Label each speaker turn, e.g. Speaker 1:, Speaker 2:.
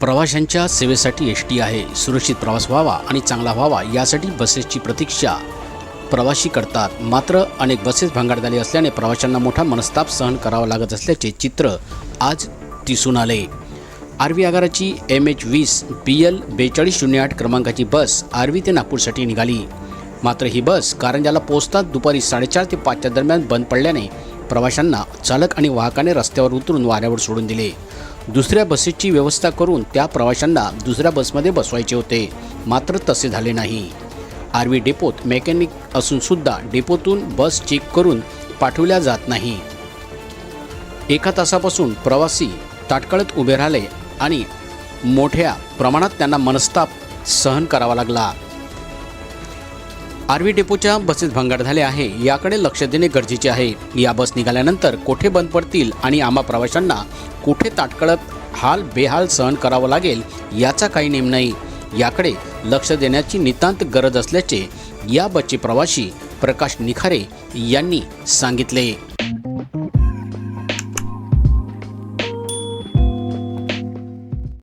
Speaker 1: प्रवाशांच्या सेवेसाठी S T आहे. सुरक्षित प्रवास व्हावा आणि चांगला व्हावा यासाठी बसेसची प्रतीक्षा प्रवासी करतात. मात्र अनेक बसेस भंगार झाली असल्याने प्रवाशांना मोठा मनस्ताप सहन करावा लागत असल्याचे चित्र आज दिसून आले. आरवी आगाराची एम एच वीस बी एल बेचाळीस शून्य आठ क्रमांकाची बस आरवी ते नागपूरसाठी निघाली. मात्र ही बस कारंजाला पोहोचताच दुपारी साडेचार ते पाचच्या दरम्यान बंद पडल्याने प्रवाशांना चालक आणि वाहकाने रस्त्यावर उतरून वाऱ्यावर सोडून दिले. दुसऱ्या बसेसची व्यवस्था करून त्या प्रवाशांना दुसऱ्या बसमध्ये बसवायचे होते. मात्र तसे झाले नाही. आरवी डेपोत मेकॅनिक असूनसुद्धा डेपोतून बस चेक करून पाठवल्या जात नाही. एका तासापासून प्रवासी ताटकळत उभे राहिले आणि मोठ्या प्रमाणात त्यांना मनस्ताप सहन करावा लागला. आरवी डेपोच्या बसेस भंगार झाल्या आहे याकडे लक्ष देणे गरजेचे आहे. या बस निघाल्यानंतर कोठे बंद पडतील आणि आम्हा प्रवाशांना कुठे ताटकळत हाल बेहाल सहन करावं लागेल याचा काही नेम नाही. याकडे लक्ष देण्याची नितांत गरज असल्याचे या बसचे प्रवासी प्रकाश निखारे यांनी सांगितले.